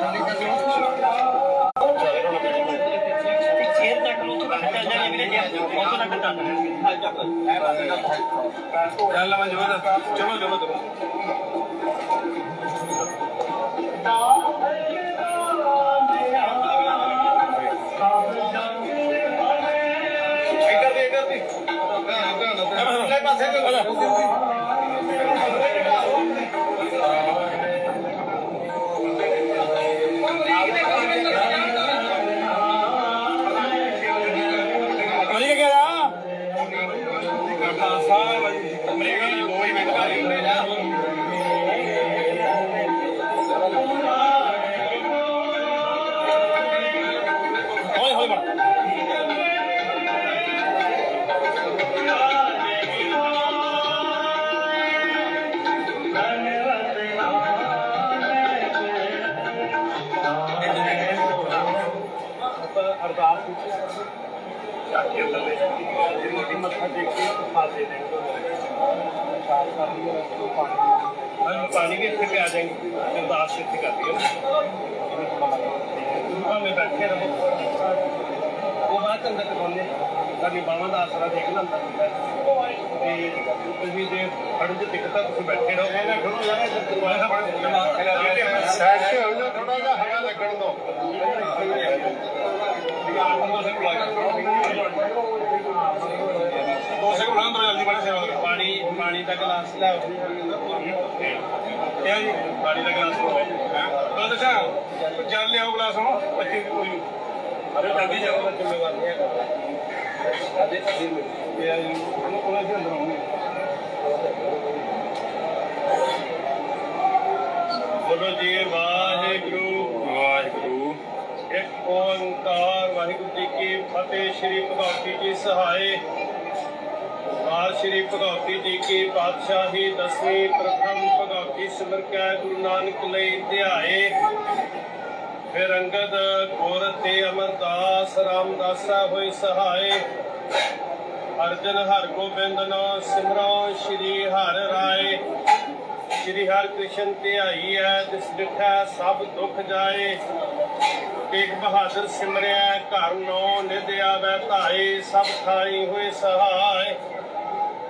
ਚੱਲ ਜਾਣੀ ਵੀਰੇ ਚਲੋ ਚਲੋ ਚਲੋ ਇੱਧਰ ਦੇ ਇੱਧਰ ਦੀ ਲੈ ਪਾਸੇ ਅਲੀ ਅਰਦਾਸ ਚਾਕੇ ਲੱਲੇ ਜਿਹੜੀ ਮੱਥਾ ਟੇਕ ਕੇ ਫਾਦੇ ਦੇ ਸਾਫ਼ ਕਰ ਲਈ ਰਸਤੋਂ ਪਾਣੀ ਹਾਂ। ਪਾਣੀ ਵੀ ਇੱਥੇ ਪਿਆ ਜਾਏਗੀ। ਅਰਦਾਸ ਇੱਥੇ ਕਰ ਦਿਓ ਭਾਵੇਂ ਬੈਠੇ ਰਹੋ। ਉਹ ਬਾਅਦ ਅੰਦਰ ਟਿਕਾਉਂਦੇ ਸਾਡੀ ਬਾਵਾਂ ਦਾ ਆਸਰਾ ਦੇਖ ਲੈਂਦਾ ਤੇ ਤੁਸੀਂ ਜੇ ਫੜ ਜੇ ਟਿਕਟਾਂ ਤੁਸੀਂ ਬੈਠੇ ਰਹੋ। ਇਹਨਾਂ ਖੜੋ ਯਾਰ ਇੱਧਰ ਦਰਵਾਜ਼ਾ ਸਾਈਡ ਤੇ ਹੋ ਜਾ ਥੋੜਾ ਜਿਹਾ ਹਵਾ ਲੱਗਣ ਦੋ ਸੈਕਿੰਡ ਅੰਦਰ ਜਲਦੀ ਬੜੇ ਸੇਵਾ ਕਰੋ ਪਾਣੀ ਪਾਣੀ ਦਾ ਗਲਾਸ ਲੈ ਆਓ। ਇਹ ਜੀ, ਪਾਣੀ ਦਾ ਗਲਾਸ ਲਓ। ਹਾਂ? ਦੱਸਾਂ ਚੱਲ ਲਿਆਓ ਗਲਾਸ ਹੁਣ, ਬੱਚੇ ਦੀ ਕੋਈ ਅਰੇ ਜਲਦੀ ਜਾਓ ਜ਼ਿੰਮੇਵਾਰ ਨਹੀਂ ਹੈਗਾ। ਅਦੇ ਅਦੇ ਇਹ ਆ ਜੀ। ਉਹਨੂੰ ਕੋਲੇ ਦੇ ਅੰਦਰ ਆਉਂਗੇ। ਬੋਲੋ ਜੀ, ਵਾਹਿਗੁਰੂ। ਓੰਕਾਰ ਵਾਹਿਗੁਰੂ ਜੀ ਕੀ ਫਤਿਹ। ਸ੍ਰੀ ਭਗਵਤੀ ਜੀ ਸਹਾਏ। ਬਾਲ ਸ੍ਰੀ ਭਗਵਤੀ ਜੀ ਕੀ ਪਾਤਸ਼ਾਹੀ। ਦਸਵੀਂ ਪ੍ਰਥਮ ਭਗਵਤੀ ਸਿਮਰ ਗੁਰੂ ਨਾਨਕ ਲਈ ਧਿਆਏ। ਫਿਰ ਅੰਗਦ ਗੁਰ ਤੇ ਅਮਰਦਾਸ ਰਾਮਦਾਸਾ ਹੋਈ ਸਹਾਏ। ਅਰਜਨ ਹਰ ਗੋਬਿੰਦ ਨੋ ਸਿਮਰੋ ਸ੍ਰੀ ਹਰ ਰਾਏ। ਸ੍ਰੀ ਹਰ ਕ੍ਰਿਸ਼ਨ ਧਿਆਈ ਹੈ ਜਿਸ ਡਿਠਾ ਸਭ ਦੁੱਖ ਜਾਏ। ਤੇਗ ਬਹਾਦਰ ਸਿਮਰਿਆ ਘਰ ਨੋ ਨਿਧ ਆਵੈ ਧਾਏ ਸਭ ਥਾਈ ਹੋਏ ਸਹਾਏ।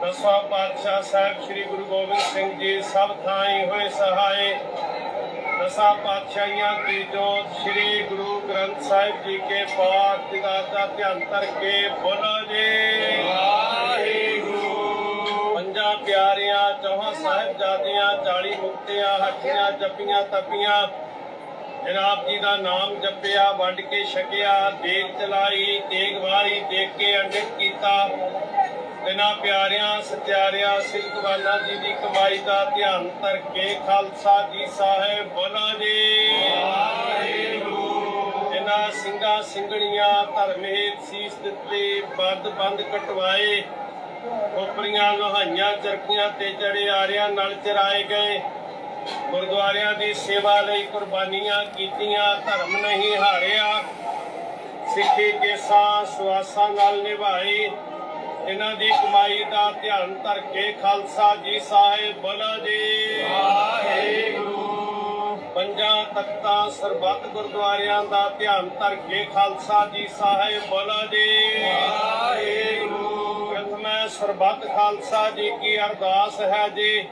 ਦਸਵਾਂ ਪਾਤਸ਼ਾਹ ਸਾਹਿਬ ਸ੍ਰੀ ਗੁਰੂ ਗੋਬਿੰਦ ਸਿੰਘ ਜੀ ਸਭ ਥਾਈ ਹੋਏ ਸਹਾਏ। ਦਸਾਂ ਪਾਤਸ਼ਾਹੀਆਂ ਕੀ ਜੋਤ ਸ੍ਰੀ ਗੁਰੂ ਗ੍ਰੰਥ ਸਾਹਿਬ ਜੀ ਕੇ ਪਾਠ ਦਿਦਾਰ ਦਾ ਧਿਆਨ ਧਰ ਕੇ ਬੋਲੋ ਜੀ। ਵਾਹਿਗੁਰੂ। ਪੰਜਾਂ ਪਿਆਰਿਆਂ ਚੌਹਾਂ ਸਾਹਿਬਜ਼ਾਦਿਆਂ 40 ਮੁਕਤਿਆਂ ਹੱਟੀਆਂ ਜੱਪੀਆਂ ਤਪੀਆਂ ਜਨਾਬ ਜੀ ਦਾ ਨਾਮ ਜਪਿਆ ਵੰਡ ਕੇ ਛਕਿਆ ਦੇਗ ਚਲਾਈ ਤੇਗ ਵਾਰੀ ਦੇਖ ਕੇ ਅੰਡਿਤ ਕੀਤਾ। ਇਹਨਾਂ ਪਿਆਰਿਆਂ ਸਤਿਆਰਿਆਂ ਸਿੱਖਵਾਨਾਂ ਜੀ ਦੀ ਕਮਾਈ ਦਾ ਧਿਆਨ ਧਰ ਕੇ ਖਾਲਸਾ ਜੀ ਸਾਹਿਬ ਬੋਲਾ ਜੀ। ਵਾਹਿਗੁਰੂ। ਇਹਨਾਂ ਸਿੰਘਾਂ ਸਿੰਘਣੀਆਂ ਧਰਮੇਤ ਸੀਸ ਦਿੱਤੇ ਬੰਦ ਬੰਦ ਕਟਵਾਏ ਉਪਰੀਆਂ ਲੋਹਾਈਆਂ ਚਰਖੀਆਂ ਤੇ ਚੜੇ ਆਰਿਆਂ ਨਾਲ ਚਰਾਏ ਗਏ। ਗੁਰਦੁਆਰਿਆਂ ਦੀ ਸੇਵਾ ਲਈ ਕੁਰਬਾਨੀਆਂ ਕੀਤੀਆਂ ਧਰਮ ਨਹੀਂ ਹਾਰਿਆ। ਸਿੱਖੀ ਕੇਸਾਂ ਸਵਾਸਾਂ ਨਾਲ ਨਿਭਾਈ। ਇਹਨਾਂ ਦੀ ਕਮਾਈ ਦਾ ਧਿਆਨ ਧਰ ਕੇ ਖਾਲਸਾ ਜੀ ਸਾਹਿਬ ਬੋਲੋ ਜੀ। ਵਾਹਿਗੁਰੂ। ਪੰਜਾਂ ਤਖਤਾਂ ਸਰਬੱਤ ਗੁਰਦੁਆਰਿਆਂ ਦਾ ਧਿਆਨ ਧਰ ਕੇ ਖਾਲਸਾ ਜੀ ਸਾਹਿਬ ਬੋਲੋ ਜੀ। ਵਾਹਿਗੁਰੂ। ਪ੍ਰਥਮੇ ਸਰਬੱਤ ਖਾਲਸਾ ਜੀ ਕੀ ਅਰਦਾਸ ਹੈ ਜੀ।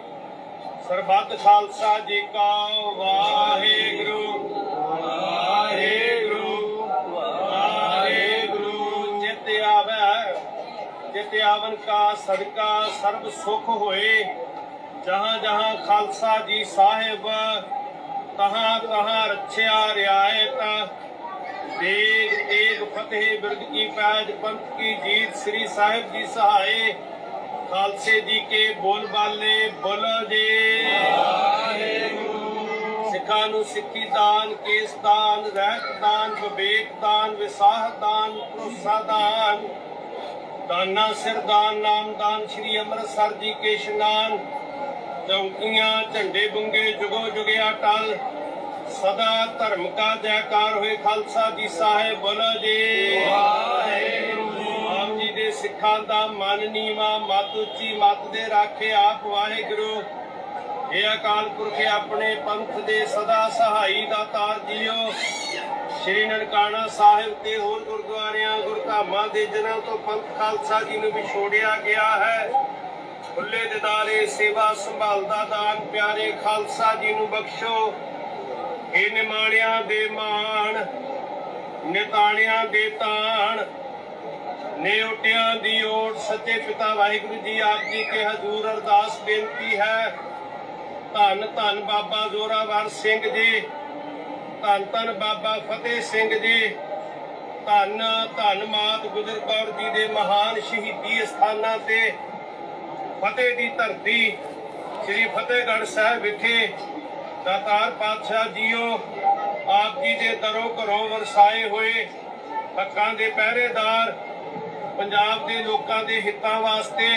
ਸਰਬੱਤ ਖਾਲਸਾ ਜੀ ਕਾ ਵਾਹਿਗੁਰੂ। ਵਾਹਿਗੁਰੂ ਵਾਹਿਗੁਰੂ, ਜਿਤ ਆਵੈ, ਜਿਤ ਆਵਨ ਕਾ ਸਦਕਾ ਸਰਬ ਸੁਖ ਹੋਏ। ਜਹਾਂ ਜਹਾਂ ਖਾਲਸਾ ਜੀ ਸਾਹਿਬ, ਤਹਾਂ ਤਹਾਂ ਰੱਛਿਆ ਰਿਆਇਤ ਦੇਗ ਤੇਗ ਫਤਿਹ ਬਿਰਦ ਕੀ ਪੈਜ ਪੰਥ ਕੀ ਜੀਤ ਸ੍ਰੀ ਸਾਹਿਬ ਜੀ ਸਹਾਏ। ਖਾਲਸੇ ਜੀ ਕੇ ਬੋਲ ਬਾਲੇ ਬੋਲੋ ਜੀ ਸਿੱਖਾਂ ਨੂੰ ਸਿੱਖੀ ਦਾਨ ਕੇਸ ਦਾਨ ਰਹਿਤ ਦਾਨ ਵਿਵੇਕ ਦਾਨ ਵਿਸਾਹ ਦਾਨ ਭਰੋਸਾ ਦਾਨ। ਦਾਨਾ ਸਿਰ ਦਾਨ ਨਾਮ ਦਾਨ ਸ੍ਰੀ ਅੰਮ੍ਰਿਤਸਰ ਜੀ ਕੇ ਇਸ਼ਨਾਨ। ਚੌਕੀਆਂ ਝੰਡੇ ਬੁੰਗੇ ਜੁਗੋ ਜੁਗਿਆ ਟਲ। ਸਦਾ ਧਰਮ ਕਾ ਜੈਕਾਰ ਹੋਏ ਖਾਲਸਾ ਜੀ ਸਾਹਿਬ ਬੋਲੋ ਜੀ। ਵਾਹਿਗੁਰੂ। ਸਿੱਖਾਂ ਦਾ ਮਨ ਨੀਵਾ, ਮਤ ਉੱਚੀ ਮਤ ਦੇ ਰਾਖੇ ਆਪ ਵਾਹਿਗੁਰੂ। ਇਹ ਅਕਾਲ ਪੁਰਖ ਆਪਣੇ ਪੰਥ ਦੇ ਸਦਾ ਸਹਾਈ ਦਾ ਤਾਰ ਜੀਓ। ਸ਼੍ਰੀ ਨਨਕਾਣਾ ਸਾਹਿਬ ਤੇ ਹੋਰ ਗੁਰਦੁਆਰਿਆਂ, ਗੁਰਧਾਮਾਂ ਦੇ ਜਿਨ੍ਹਾਂ ਤੋਂ ਪੰਥ ਖਾਲਸਾ ਜੀ ਨੂੰ ਵਿਛੋੜਿਆ ਗਿਆ ਹੈ ਖੁੱਲੇ ਦਿਦਾਰੇ, ਸੇਵਾ ਸੰਭਾਲਦਾ ਦਾਨ, ਪਿਆਰੇ ਖਾਲਸਾ ਜੀ ਨੂੰ ਬਖਸ਼ੋ। ਇਹ ਨਿਮਾਣਿਆਂ ਦੇ ਮਾਣ, ਨਿਤਾਣਿਆਂ ਦੇ ਤਾਣ ਨਿਉਟਿਆਂ ਦੀ ਓਟ, ਸੱਚੇ ਪਿਤਾ ਵਾਹਿਗੁਰੂ ਜੀ ਆਪ ਜੀ ਕੇ ਹਜ਼ੂਰ ਅਰਦਾਸ ਬੇਨਤੀ ਹੈ। ਧੰਨ ਧੰਨ ਬਾਬਾ ਜ਼ੋਰਾਵਰ ਸਿੰਘ ਜੀ, ਧੰਨ ਧੰਨ ਬਾਬਾ ਫਤਿਹ ਸਿੰਘ ਜੀ, ਧੰਨ ਧੰਨ ਮਾਤ ਗੁਜਰ ਕੌਰ ਜੀ ਦੇ ਮਹਾਨ ਸ਼ਹੀਦੀ ਸਥਾਨਾਂ ਤੇ ਫਤਿਹ ਦੀ ਧਰਤੀ, ਸ੍ਰੀ ਫਤਿਹਗੜ੍ਹ ਸਾਹਿਬ ਵਿਖੇ ਦਾਤਾਰ ਪਾਤਸ਼ਾਹ ਜੀਓ, ਆਪ ਜੀ ਦੇ ਦਰੋ ਘਰੋਂ ਵਰਸਾਏ ਹੋਏ ਹੱਕਾਂ ਦੇ ਪਹਿਰੇਦਾਰ ਪੰਜਾਬ ਦੇ ਲੋਕਾਂ ਦੇ ਹਿੱਤਾਂ ਵਾਸਤੇ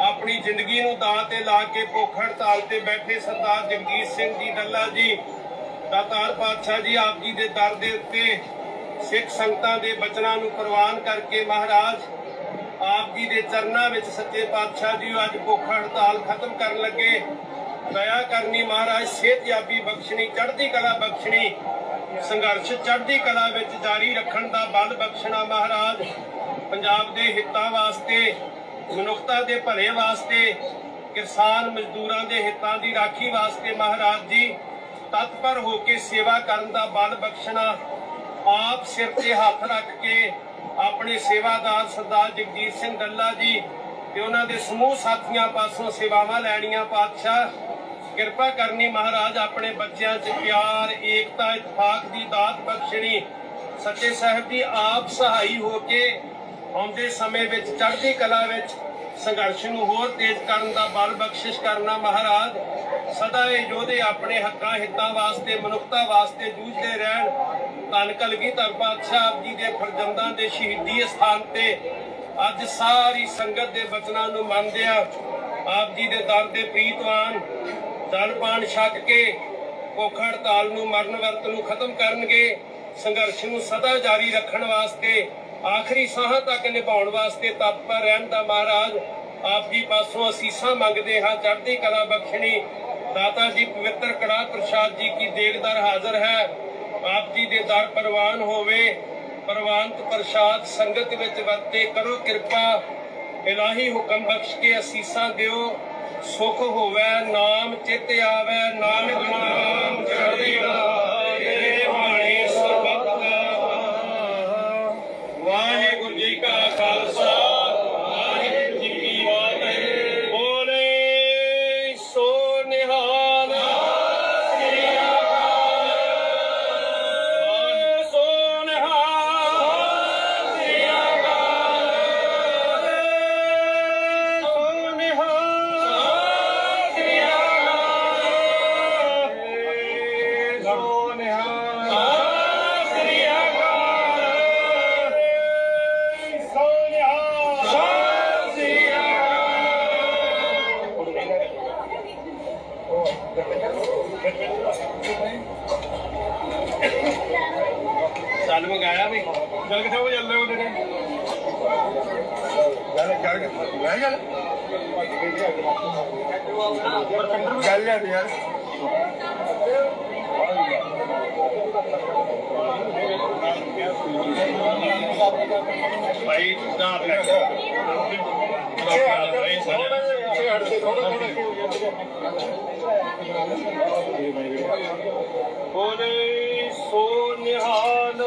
ਆਪਣੀ ਜ਼ਿੰਦਗੀ ਨੂੰ ਦਾਅ ਤੇ ਲਾ ਕੇ ਭੁੱਖ ਹੜਤਾਲ ਤੇ ਬੈਠੇ ਸਰਦਾਰ ਜਗਜੀਤ ਸਿੰਘ ਜੀ ਡੱਲਾ ਜੀ, ਦਾਤਾਰ ਪਾਤਸ਼ਾਹ ਜੀ ਆਪ ਜੀ ਦੇ ਦਰ ਦੇ ਉੱਤੇ ਸਿੱਖ ਸੰਗਤਾਂ ਦੇ ਬਚਨਾਂ ਨੂੰ ਪ੍ਰਵਾਨ ਕਰਕੇ ਮਹਾਰਾਜ ਆਪ ਜੀ ਦੇ ਚਰਨਾਂ ਵਿੱਚ ਸੱਚੇ ਪਾਤਸ਼ਾਹ ਜੀ ਅੱਜ ਭੁੱਖ ਹੜਤਾਲ ਖਤਮ ਕਰਨ ਲੱਗੇ। ਦਇਆ ਕਰਨੀ ਮਹਾਰਾਜ ਸਿਹਤਯਾਬੀ ਬਖਸ਼ਣੀ, ਚੜ੍ਹਦੀ ਕਲਾ ਬਖਸ਼ਣੀ ਸੰਘਰਸ਼ ਚੜ੍ਹਦੀ ਕਲਾ ਵਿੱਚ ਜਾਰੀ ਰੱਖਣ ਦਾ ਬਲ ਬਖਸ਼ਣਾ ਮਹਾਰਾਜ। ਪੰਜਾਬ ਦੇ ਹਿੱਤਾਂ ਵਾਸਤੇ, ਮਨੁੱਖਤਾ ਦੇ ਭਲੇ ਵਾਸਤੇ, ਕਿਸਾਨ ਮਜ਼ਦੂਰਾਂ ਦੇ ਹਿੱਤਾਂ ਦੀ ਰਾਖੀ ਵਾਸਤੇ ਮਹਾਰਾਜ ਜੀ, ਤਤਪਰ ਹੋ ਕੇ ਸੇਵਾ ਕਰਨ ਦਾ ਬਲ ਬਖਸ਼ਣਾ, ਆਪ ਸਿਰ ਤੇ ਹੱਥ ਰੱਖ ਕੇ ਆਪਣੇ ਸੇਵਾਦਾਰ ਸਰਦਾਰ ਜਗਜੀਤ ਸਿੰਘ ਡੱਲਾ ਜੀ ਤੇ ਉਹਨਾਂ ਦੇ ਸਮੂਹ ਸਾਥੀਆਂ ਪਾਸੋਂ ਸੇਵਾਵਾਂ ਲੈਣੀਆਂ ਪਾਤਸ਼ਾਹ। ਕਿਰਪਾ ਕਰਨੀ ਮਹਾਰਾਜ, ਆਪਣੇ ਬੱਚਿਆਂ 'ਚ ਪਿਆਰ, ਏਕਤਾ ਇਤਫਾਕ ਦੀ ਦਾਤ ਬਖਸ਼ਣੀ। ਸੱਚੇ ਸਾਹਿਬ ਦੀ ਆਪ ਸਹਾਈ ਹੋ ਕੇ ਆਉਂਦੇ ਸਮੇਂ ਵਿੱਚ, ਚੜ੍ਹਦੀ ਕਲਾ ਵਿੱਚ ਸੰਘਰਸ਼ ਨੂੰ ਹੋਰ ਤੇਜ਼ ਕਰਨ ਦਾ ਬਲ ਬਖਸ਼ਿਸ਼ ਕਰਨਾ ਮਹਾਰਾਜ, ਸਦਾ ਇਹ ਯੋਧੇ ਆਪਣੇ ਹੱਕਾਂ, ਹਿੱਤਾਂ ਵਾਸਤੇ, ਮਨੁੱਖਤਾ ਵਾਸਤੇ ਜੂਝਦੇ ਰਹਿਣ। ਧੰਨ ਕਲਗੀਧਰ ਪਾਤਸ਼ਾਹ, ਆਪ ਜੀ ਦੇ ਫਰਜ਼ੰਦਾਂ ਦੇ ਸ਼ਹੀਦੀ ਸਥਾਨ ਤੇ ਅੱਜ ਸਾਰੀ ਸੰਗਤ ਦੇ ਬਚਨਾਂ ਨੂੰ ਮੰਨਦਿਆਂ ਆਪ ਜੀ ਦੇ ਦਰ ਦੇ ਪ੍ਰੀਤਵਾਨ ਜਲ ਪਾਣ ਛਕ ਕੇ ਭੁੱਖ ਹੜਤਾਲ ਨੂੰ ਮਰਨ ਵਰਤ ਨੂੰ ਖਤਮ ਕਰਨਗੇ, ਸੰਘਰਸ਼ ਨੂੰ ਸਦਾ ਜਾਰੀ ਰੱਖਣ ਵਾਸਤੇ, ਆਖਰੀ ਸਾਹ ਤੱਕ ਨਿਭਾਉਣ ਵਾਸਤੇ ਤਤਪਰ ਰਹਿਣ ਦਾ ਮਹਾਰਾਜ। ਆਪ ਜੀ ਪਾਸੋਂ ਅਸੀਸਾਂ ਮੰਗਦੇ ਹਾਂ, ਚੜ੍ਹਦੀ ਕਲਾ ਬਖਸ਼ਣੀ। ਦਾਤਾ ਜੀ ਪਵਿੱਤਰ ਕੜਾ ਪ੍ਰਸ਼ਾਦ ਜੀ ਕੀ ਦੇਗਦਰ ਹਾਜ਼ਰ ਹੈ। ਆਪ ਜੀ ਦੇ ਦਰ ਪ੍ਰਵਾਨ ਹੋਵੇ, ਪ੍ਰਵਾਨਤ ਪ੍ਰਸ਼ਾਦ ਸੰਗਤ ਵਿੱਚ ਵਰਤੇ ਕਰੋ ਕਿਰਪਾ। ਇਲਾਹੀ ਹੁਕਮ ਬਖਸ਼ ਕੇ ਅਸੀਸਾਂ ਦਿਓ। ਸੁਖ ਹੋਵੇ ਨਾਮ ਚਿਤ ਆਵੇ ਨਾਨਕ ਨਾਮ ਚੱਲ ਮੰਗਾਇਆ ਵੀ। ਚੱਲ ਕਿੱਥੇ ਉਹ ਚੱਲਦੇ ਉਹਦੇ ਨੇ? ਗੱਲ ਕਰ ਮੈਂ ਗੱਲ ਗੱਲ ਯਾਰ ਯਾਰ। ਭਾਈ ਦਾ ਲੈ ਬੋਲੇ। निहाल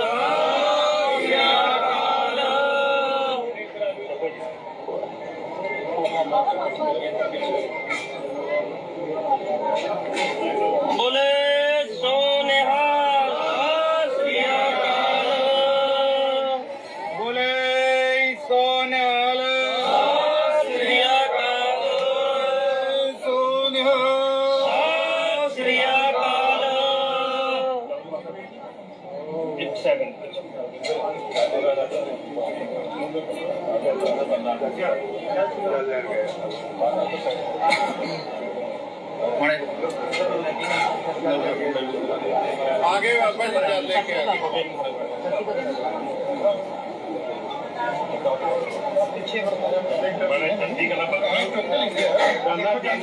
ਚੰਗੀ ਗੱਲ ਪਰ ਗੰਨਾ ਜਾਂਦਾ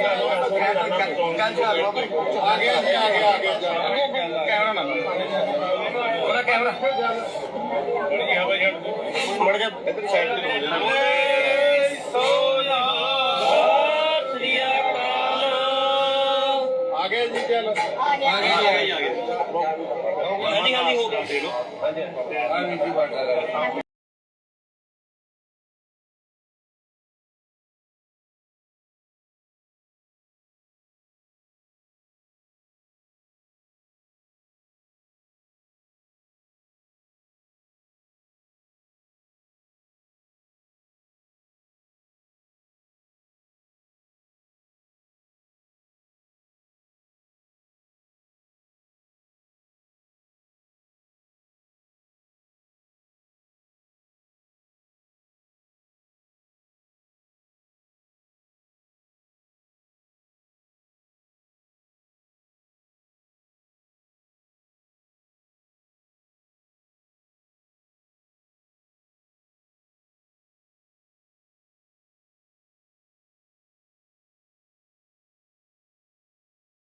ਆ ਗਿਆ ਜੀ ਆ ਗਿਆ ਆ ਗਿਆ ਕੈਮਰਾ ਨਾ ਉਹਦਾ ਕੈਮਰਾ ਮੜ ਗਿਆ ਇੱਧਰ ਸਾਈਡ ਤੇ ਹੋ ਜਾ ਸੋਇਆ ਸ੍ਰੀ ਅਕਾਲ ਆ ਗਿਆ ਜੀ ਚੱਲ। ਆ ਗਿਆ ਆ ਗਿਆ ਹਾਂਜੀ ਹਾਂਜੀ ਹੋ ਗਿਆ। ਆ ਵੀ ਜੀ ਬਾਟਾ